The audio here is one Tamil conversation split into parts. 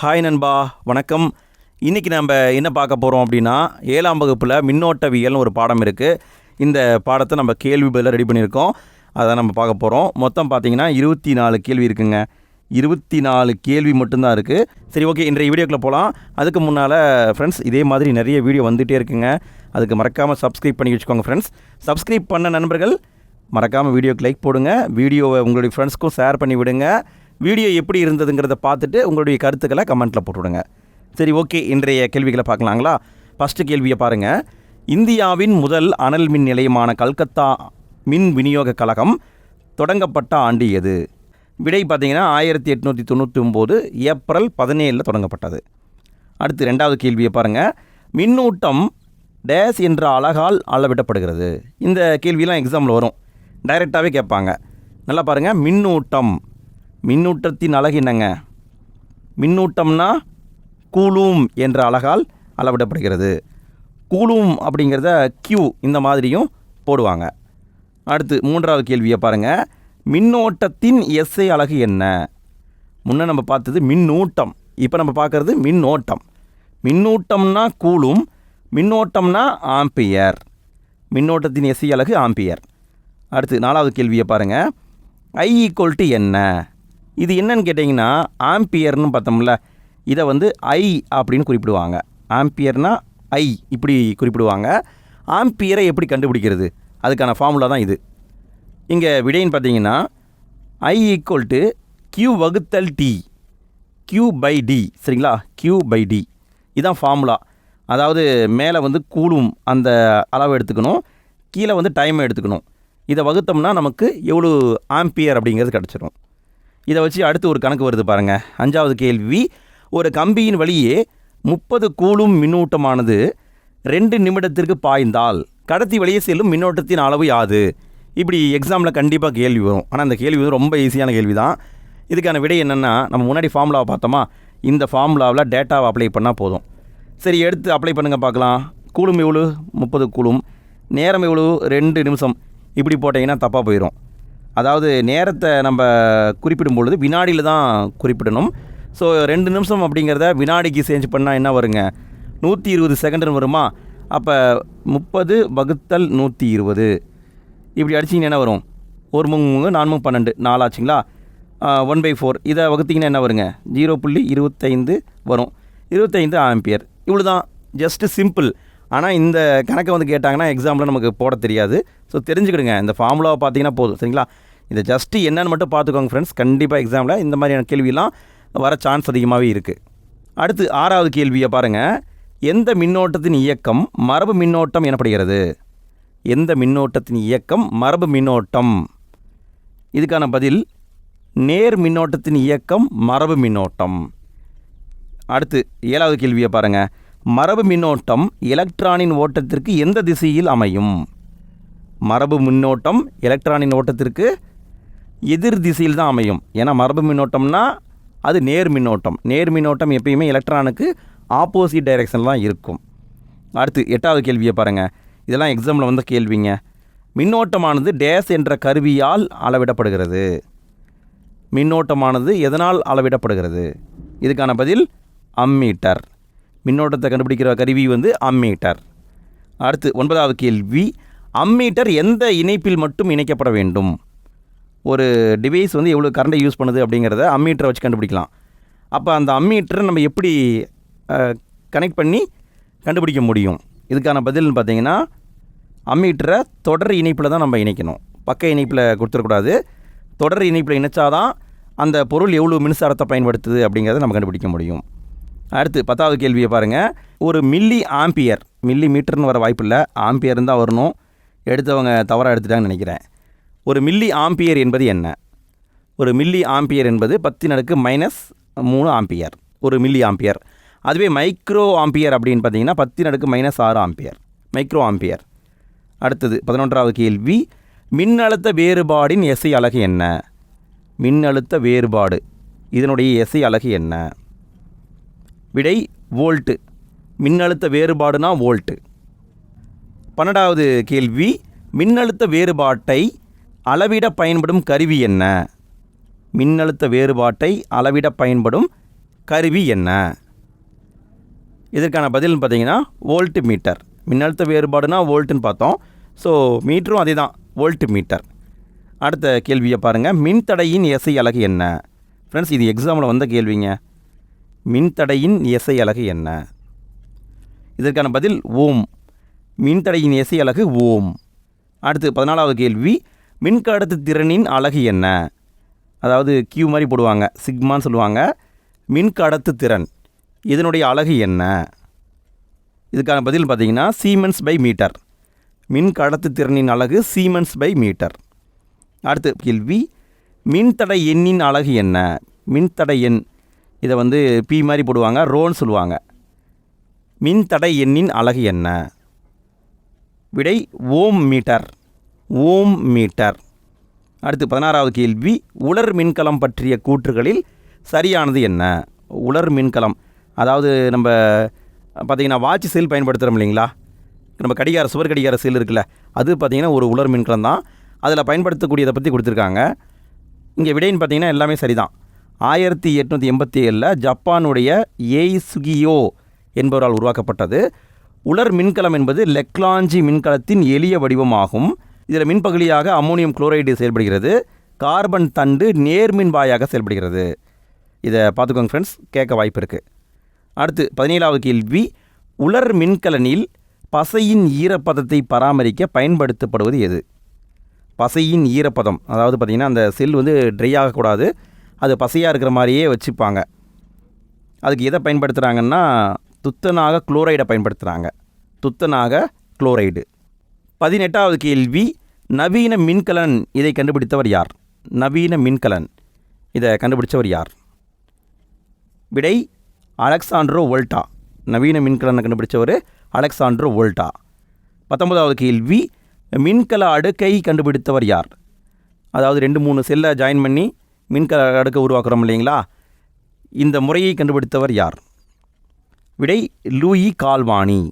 ஹாய் நண்பா. வணக்கம். இன்றைக்கி நம்ம என்ன பார்க்க போகிறோம் அப்படின்னா ஏழாம் வகுப்பில் மின்னோட்டவியல்னு ஒரு பாடம் இருக்குது இந்த பாடத்தை நம்ம கேள்வி பதில் ரெடி பண்ணியிருக்கோம். அதை நம்ம பார்க்க போகிறோம் மொத்தம் பார்த்தீங்கன்னா இருபத்தி நாலு கேள்வி இருக்குங்க. இருபத்தி நாலு கேள்வி மட்டும்தான் இருக்குது சரி ஓகே இன்றைய வீடியோக்குள்ளே போகலாம் அதுக்கு முன்னால் ஃப்ரெண்ட்ஸ் இதே மாதிரி நிறைய வீடியோ வந்துகிட்டே இருக்குங்க. அதுக்கு மறக்காமல் சப்ஸ்கிரைப் பண்ணி வச்சுக்கோங்க ஃப்ரெண்ட்ஸ் சப்ஸ்கிரைப் பண்ண நண்பர்கள் மறக்காமல் வீடியோக்கு லைக் போடுங்க. வீடியோவை உங்களுடைய ஃப்ரெண்ட்ஸ்க்கும் ஷேர் பண்ணி விடுங்க. வீடியோ எப்படி இருந்ததுங்கிறத பார்த்துட்டு உங்களுடைய கருத்துக்களை கமெண்ட்டில் போட்டுவிடுங்க. சரி ஓகே இன்றைய கேள்விகளை பார்க்கலாங்களா? ஃபஸ்ட்டு கேள்வியை பாருங்கள் இந்தியாவின் முதல் அனல் மின் நிலையமான கல்கத்தா மின் விநியோக கழகம் தொடங்கப்பட்ட ஆண்டு எது? விடை பார்த்தீங்கன்னா ஆயிரத்தி எட்நூற்றி தொண்ணூற்றி ஒம்பது ஏப்ரல் பதினேழில் தொடங்கப்பட்டது. அடுத்து ரெண்டாவது கேள்வியை பாருங்கள் மின்னூட்டம் டேஸ் என்ற அழகால் அளவிடப்படுகிறது. இந்த கேள்வியெலாம் எக்ஸாமில் வரும். டைரெக்டாகவே கேட்பாங்க. நல்லா பாருங்கள் மின்னூட்டம் மின்னூட்டத்தின் அழகு என்னங்க? மின்னூட்டம்னா கூலூம் என்ற அழகால் அளவிடப்படுகிறது. கூலூம் அப்படிங்கிறத கியூ இந்த மாதிரியும் போடுவாங்க. அடுத்து மூன்றாவது கேள்வியை பாருங்கள் மின்னோட்டத்தின் எஸ்ஐ அழகு என்ன? முன்ன நம்ம பார்த்தது மின்னூட்டம். இப்போ நம்ம பார்க்குறது மின்னோட்டம். மின்னூட்டம்னா கூலும் மின்னோட்டம்னா ஆம்பியர். மின்னோட்டத்தின் எஸ்ஐ அழகு ஆம்பியர். அடுத்து நாலாவது கேள்வியை பாருங்கள் ஐ ஈக்குவல் டு என்ன? இது என்னன்னு கேட்டிங்கன்னா ஆம்பியர்னு பார்த்தோம்ல இதை வந்து ஐ அப்படின்னு குறிப்பிடுவாங்க. ஆம்பியர்னா ஐ இப்படி குறிப்பிடுவாங்க. ஆம்பியரை எப்படி கண்டுபிடிக்கிறது? அதுக்கான ஃபார்முலா தான் இது. இங்கே விடைன்னு பார்த்தீங்கன்னா ஐ ஈக்குவல் டு கியூ வகுத்தல் டி கியூ பை டி சரிங்களா? கியூ பை டி இதுதான் ஃபார்முலா அதாவது மேலே வந்து கூலும் அந்த அளவு எடுத்துக்கணும். கீழே வந்து டைமை எடுத்துக்கணும். இதை வகுத்தோம்னா நமக்கு எவ்வளோ ஆம்பியர் அப்படிங்கிறது கிடச்சிரும். இதை வச்சு அடுத்து ஒரு கணக்கு வருது பாருங்கள் அஞ்சாவது கேள்வி ஒரு கம்பியின் வழியே முப்பது கூலும் மின்னூட்டமானது ரெண்டு நிமிடத்திற்கு பாய்ந்தால் கடத்தி வழியே செல்லும் மின்னோட்டத்தின் அளவு யாது? இப்படி எக்ஸாமில் கண்டிப்பாக கேள்வி வரும். ஆனால் அந்த கேள்வி வந்து ரொம்ப ஈஸியான கேள்வி தான். இதுக்கான விடை என்னென்னா நம்ம முன்னாடி ஃபார்முலாவை பார்த்தோமா? இந்த ஃபார்முலாவில் டேட்டாவை அப்ளை பண்ணால் போதும். சரி எடுத்து அப்ளை பண்ணுங்கள் பார்க்கலாம். கூலும் எவ்வளோ முப்பது கூலும். நேரம் எவ்வளோ ரெண்டு நிமிஷம். இப்படி போட்டிங்கன்னா தப்பாக போயிடும் அதாவது நேரத்தை நம்ம குறிப்பிடும் பொழுது வினாடியில் தான் குறிப்பிடணும். ஸோ ரெண்டு நிமிஷம் அப்படிங்கிறத வினாடிக்கு சேஞ்ச் பண்ணால் என்ன வருங்க? நூற்றி இருபது செகண்டுன்னு வருமா? அப்போ முப்பது வகுத்தல் நூற்றி இருபது. இப்படி அடிச்சிங்கன்னா என்ன வரும்? ஒரு மூணு மூணு நான்கு பன்னெண்டு. நாலாச்சுங்களா? One by four. இதை வகுத்திங்கன்னா என்ன வருங்க? ஜீரோ புள்ளி இருபத்தைந்து வரும். இருபத்தைந்து ஆம்பியர். இவ்வளோ தான் ஜஸ்ட்டு சிம்பிள் ஆனால் இந்த கணக்கை வந்து கேட்டாங்கன்னா எக்ஸாமில் நமக்கு போட தெரியாது. ஸோ தெரிஞ்சுக்கிடுங்க. இந்த ஃபார்முலாவை பார்த்தீங்கன்னா போதும். சரிங்களா? இதை ஜஸ்ட்டு என்னென்னு மட்டும் பார்த்துக்கோங்க ஃப்ரெண்ட்ஸ் கண்டிப்பாக எக்ஸாமில் இந்த மாதிரியான கேள்வியெல்லாம் வர சான்ஸ் அதிகமாகவே இருக்குது அடுத்து ஆறாவது கேள்வியை பாருங்கள் எந்த மின்னோட்டத்தின் இயக்கம் மரபு மின்னோட்டம் எனப்படுகிறது? எந்த மின்னோட்டத்தின் இயக்கம் மரபு மின்னோட்டம்? இதுக்கான பதில் நேர் மின்னோட்டத்தின் இயக்கம் மரபு மின்னோட்டம். அடுத்து ஏழாவது கேள்வியை பாருங்கள் மரபு மின்னோட்டம் எலக்ட்ரானின் ஓட்டத்திற்கு எந்த திசையில் அமையும்? மரபு மின்னோட்டம் எலக்ட்ரானின் ஓட்டத்திற்கு எதிர் திசையில் தான் அமையும். ஏன்னா மரபு மின்னோட்டம்னா அது நேர் மின்னோட்டம். நேர் மின்னோட்டம் எப்பயுமே எலக்ட்ரானுக்கு ஆப்போசிட் டைரெக்ஷனில் தான் இருக்கும். அடுத்து எட்டாவது கேள்வியை பாருங்கள் இதெல்லாம் எக்ஸாமில் வந்த கேள்விங்க. மின்னோட்டமானது டேஸ் என்ற கருவியால் அளவிடப்படுகிறது. மின்னோட்டமானது எதனால் அளவிடப்படுகிறது? இதுக்கான பதில் அம்மீட்டர் மின்னோட்டத்தை கண்டுபிடிக்கிற கருவி வந்து அம்மீட்டர் அடுத்து ஒன்பதாவது கேள்வி அம்மீட்டர் எந்த இணைப்பில் மட்டும் இணைக்கப்பட வேண்டும்? ஒரு டிவைஸ் வந்து எவ்வளோ கரண்டை யூஸ் பண்ணுது அப்படிங்கிறத அம்மீட்டரை வச்சு கண்டுபிடிக்கலாம். அப்போ அந்த அம்மீட்டரை நம்ம எப்படி கனெக்ட் பண்ணி கண்டுபிடிக்க முடியும்? இதுக்கான பதில்னு பார்த்தீங்கன்னா அம்மீட்டரை தொடர் இணைப்பில் தான் நம்ம இணைக்கணும். பக்க இணைப்பில் கொடுத்துடக்கூடாது தொடர் இணைப்பில் இணைச்சாதான் அந்த பொருள் எவ்வளோ மின்சாரத்தை பயன்படுத்துது அப்படிங்கிறத நம்ம கண்டுபிடிக்க முடியும். அடுத்து பத்தாவது கேள்வியை பாருங்கள் ஒரு மில்லி ஆம்பியர் மில்லி மீட்டர்னு வர வாய்ப்பில்லை ஆம்பியர் தான் வரணும். எடுத்தவங்க தவறாக எடுத்துட்டாங்கன்னு நினைக்கிறேன். ஒரு மில்லி ஆம்பியர் என்பது என்ன? ஒரு மில்லி ஆம்பியர் என்பது பத்து நடுக்கு மைனஸ் மூணு ஆம்பியர். ஒரு மில்லி ஆம்பியர். அதுவே மைக்ரோ ஆம்பியர் அப்படின்னு பார்த்தீங்கன்னா பத்து நடுக்கு மைனஸ் ஆறு ஆம்பியர். Micro ampere. அடுத்தது பதினொன்றாவது கேள்வி. மின்னழுத்த வேறுபாடின் எஸ்ஐ அலகு என்ன? மின்னழுத்த வேறுபாடு. இதனுடைய எஸ்ஐ அலகு என்ன? விடை வோல்ட்டு. மின்னழுத்த வேறுபாடுனா வோல்ட்டு. பன்னெண்டாவது கேள்வி மின்னழுத்த வேறுபாட்டை அளவிட பயன்படும் கருவி என்ன? மின்னழுத்த வேறுபாட்டை அளவிட பயன்படும் கருவி என்ன? இதற்கான பதில்னு பார்த்தீங்கன்னா வோல்ட் மீட்டர் மின்னழுத்த வேறுபாடுனா வோல்ட்டுன்னு பார்த்தோம். ஸோ மீட்டரும் அதே தான் வோல்ட் மீட்டர் அடுத்த கேள்வியை பாருங்கள் மின்தடையின் எசை அலகு என்ன? ஃப்ரெண்ட்ஸ் இது எக்ஸாமில் வந்த கேள்விங்க. மின்தடையின் இசை அலகு என்ன? இதற்கான பதில் ஓம். மின்தடையின் இசை அலகு ஓம். அடுத்து பதினாலாவது கேள்வி மின்கடத்து திறனின் அலகு என்ன? அதாவது கியூ மாதிரி போடுவாங்க சிக்மான்னு சொல்லுவாங்க. மின்கடத்து திறன் இதனுடைய அலகு என்ன? இதுக்கான பதில் பார்த்தீங்கன்னா சீமென்ஸ் பை மீட்டர் மின் கடத்து திறனின் அலகு சீமென்ஸ் பை மீட்டர் அடுத்து கேள்வி மின்தடை எண்ணின் அலகு என்ன? மின்தடை எண் இதை வந்து பி மாதிரி போடுவாங்க ரோன்னு சொல்லுவாங்க. மின் தடை எண்ணின் அலகு என்ன? விடை ஓம் மீட்டர் ஓம் மீட்டர். அடுத்து பதினாறாவது கேள்வி உலர் மின்கலம் பற்றிய கூற்றுகளில் சரியானது என்ன? உலர் மின்கலம் அதாவது நம்ம பார்த்திங்கன்னா வாட்ச் செல் பயன்படுத்துகிறோம் இல்லைங்களா? நம்ம கடிகார சுவர் கடிகார செல் இருக்குல்ல அது பார்த்திங்கன்னா ஒரு உலர் மின்கலம் தான். அதில் பயன்படுத்தக்கூடியதை பற்றி கொடுத்துருக்காங்க. இங்கே விடைன்னு பார்த்தீங்கன்னா எல்லாமே சரிதான். ஆயிரத்தி எட்நூற்றி எண்பத்தி ஏழில் ஜப்பானுடைய ஏய் சுகியோ என்பவரால் உருவாக்கப்பட்டது. உலர் மின்கலம் என்பது லெக்லாஞ்சி மின்கலத்தின் எளிய வடிவமாகும். இதில் மின்பகுதியாக அம்மோனியம் குளோரைடு செயல்படுகிறது. கார்பன் தண்டு நேர்மின் வாயாக செயல்படுகிறது. இதை பார்த்துக்கோங்க ஃப்ரெண்ட்ஸ் கேட்க வாய்ப்பு இருக்குது அடுத்து பதினேழாவது கேள்வி. உலர் மின்கலனில் பசையின் ஈரப்பதத்தை பராமரிக்க பயன்படுத்தப்படுவது எது? பசையின் ஈரப்பதம். அதாவது பார்த்திங்கன்னா அந்த செல் வந்து ட்ரை ஆகக்கூடாது. அது பசையாக இருக்கிற மாதிரியே வச்சுப்பாங்க. அதுக்கு எதை பயன்படுத்துகிறாங்கன்னா துத்தனாக குளோரைடை பயன்படுத்துகிறாங்க துத்தனாக குளோரைடு. பதினெட்டாவது கேள்வி நவீன மின்கலன் இதை கண்டுபிடித்தவர் யார்? நவீன மின்கலன். இதை கண்டுபிடிச்சவர் யார்? விடை அலெக்சாண்ட்ரோ வோல்டா நவீன மின்கலனை கண்டுபிடிச்சவர் அலெக்சாண்ட்ரோ வோல்டா பத்தொன்பதாவது கேள்வி மின்கல அடுக்கை கண்டுபிடித்தவர் யார்? அதாவது ரெண்டு மூணு செல்லை ஜாயின் பண்ணி மின்கல அடுக்கை உருவாக்குறோம் இல்லைங்களா? இந்த முறையை கண்டுபிடித்தவர் யார்? விடை லூயி கால்வானி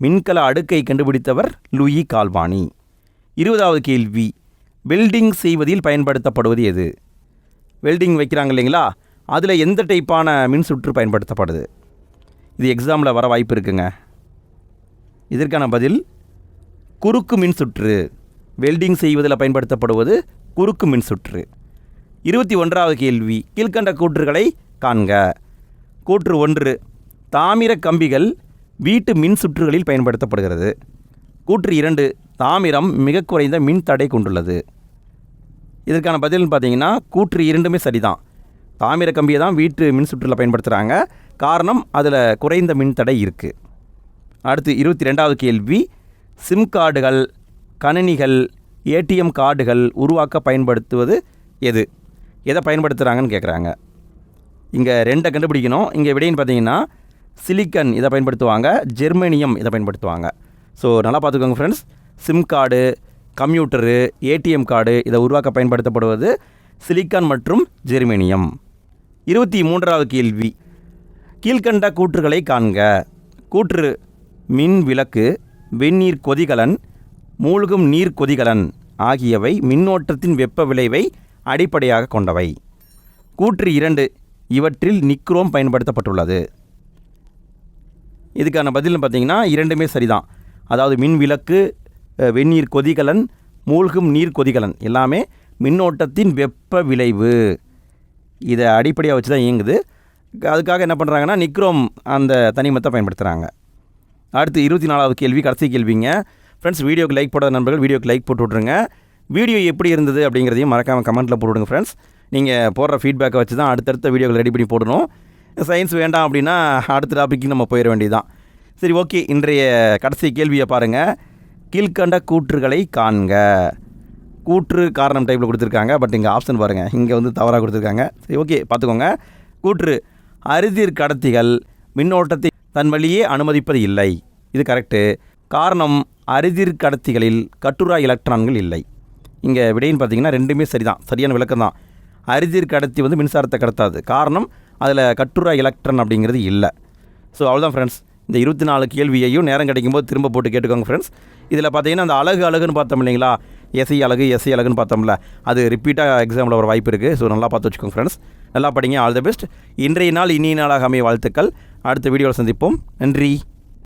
மின்கல அடுக்கை கண்டுபிடித்தவர் லூயி கால்வானி இருபதாவது கேள்வி வெல்டிங் செய்வதில் பயன்படுத்தப்படுவது எது? வெல்டிங் வைக்கிறாங்க இல்லைங்களா? அதில் எந்த டைப்பான மின் சுற்று பயன்படுத்தப்படுது? இது எக்ஸாமில் வர வாய்ப்பு இருக்குங்க. இதற்கான பதில் குறுக்கு மின் சுற்று. வெல்டிங் செய்வதில் பயன்படுத்தப்படுவது குறுக்கு மின் சுற்று. இருபத்தி ஒன்றாவது கேள்வி கீழ்கண்ட கூற்றுகளை காண்க. கூற்று ஒன்று தாமிர கம்பிகள் வீட்டு மின் சுற்றுகளில் பயன்படுத்தப்படுகிறது. கூற்று இரண்டு தாமிரம் மிக குறைந்த மின் தடை கொண்டுள்ளது. இதற்கான பதில்னு பார்த்தீங்கன்னா கூற்று இரண்டுமே சரிதான். தாமிர கம்பியை தான் வீட்டு மின் சுற்றில் பயன்படுத்துகிறாங்க காரணம் அதில் குறைந்த மின் தடை இருக்குது அடுத்து இருபத்தி ரெண்டாவது கேள்வி சிம் கார்டுகள் கணினிகள் ஏடிஎம் கார்டுகள் உருவாக்க பயன்படுத்துவது எது? எதை பயன்படுத்துகிறாங்கன்னு கேட்குறாங்க இங்கே ரெண்டை கண்டுபிடிக்கணும். இங்கே விடைன்னு பார்த்தீங்கன்னா சிலிக்கன் இதை பயன்படுத்துவாங்க ஜெர்மனியம் இதை பயன்படுத்துவாங்க. ஸோ நல்லா பார்த்துக்கோங்க friends SIM card computer ATM card இதை உருவாக்க பயன்படுத்தப்படுவது சிலிக்கான் மற்றும் ஜெர்மேனியம் இருபத்தி மூன்றாவது கேள்வி. கீழ்கண்ட கூற்றுகளை காண்க. கூற்று மின் விளக்கு வெந்நீர் கொதிகலன் மூழ்கும் நீர் கொதிகலன் ஆகியவை மின்னோட்டத்தின் வெப்ப விளைவை அடிப்படையாக கொண்டவை. கூற்று இரண்டு இவற்றில் நிக்ரோம் பயன்படுத்தப்பட்டுள்ளது. இதுக்கான பதில்னு பார்த்தீங்கன்னா இரண்டுமே சரிதான். அதாவது மின் விளக்கு வெந்நீர் கொதிகலன் மூழ்கும் நீர் கொதிகலன். எல்லாமே மின்னோட்டத்தின் வெப்ப விளைவு. இதை அடிப்படையாக வச்சு தான் இயங்குது. அதுக்காக என்ன பண்ணுறாங்கன்னா நிக்ரோம் அந்த தனிமத்தை பயன்படுத்துகிறாங்க அடுத்து இருபத்தி நாலாவது கேள்வி கடைசி கேள்விங்க. ஃப்ரெண்ட்ஸ் வீடியோக்கு லைக் போடாத நண்பர்கள் வீடியோக்கு லைக் போட்டு விட்ருங்க வீடியோ எப்படி இருந்தது அப்படிங்கிறதையும் மறக்காமல் கமெண்ட்டில் போட்டுவிடுங்க ஃப்ரெண்ட்ஸ் நீங்கள் போடுற ஃபீட்பேக்கை வச்சு தான் அடுத்தடுத்த வீடியோக்கள் ரெடி பண்ணி போடணும். சயின்ஸ் வேண்டாம் அப்படின்னா அடுத்த டாபிக்கு நம்ம போயிட வேண்டியதுதான். சரி ஓகே இன்றைய கடைசி கேள்வியை பாருங்கள் கீழ்கண்ட கூற்றுகளை காண்க. கூற்று காரணம் டைப்பில் கொடுத்துருக்காங்க. பட் இங்கே ஆப்ஷன் பாருங்கள் இங்கே வந்து தவறாக கொடுத்துருக்காங்க. சரி ஓகே பார்த்துக்கோங்க. கூற்று அறுதிர் கடத்திகள் மின்னோட்டத்தை தன் வழியே அனுமதிப்பது இல்லை. இது கரெக்டு காரணம் அரிதிர் கடத்திகளில் கட்டுரா எலக்ட்ரான்கள் இல்லை. இங்கே விடைன்னு பார்த்தீங்கன்னா ரெண்டுமே சரிதான். சரியான விளக்கம் தான் அரிதிர் கடத்தி வந்து மின்சாரத்தை கடத்தாது. காரணம் அதில் கட்டுரா எலக்ட்ரன் அப்படிங்கிறது இல்லை. ஸோ அவ்வளோதான் ஃப்ரெண்ட்ஸ் இந்த இருபத்தி நாலு கேள்வியையும் நேரம் கிடைக்கும்போது திரும்ப போட்டு கேட்டுக்கோங்க ஃப்ரெண்ட்ஸ் இதில் பார்த்தீங்கன்னா அந்த அழகு அழகுன்னு பார்த்தோம் இல்லைங்களா? எசை அழகு எசை அழகுன்னு பார்த்தோம்ல. அது ரிப்பீட்டாக எக்ஸாமில் ஒரு வாய்ப்பு இருக்குது ஸோ நல்லா பார்த்து வச்சுக்கோங்க ஃப்ரெண்ட்ஸ் நல்லா படிங்க. ஆல் த பெஸ்ட் இன்றைய நாள் இனிய நாளாக அமைய வாழ்த்துக்கள். அடுத்த வீடியோவில் சந்திப்போம். நன்றி.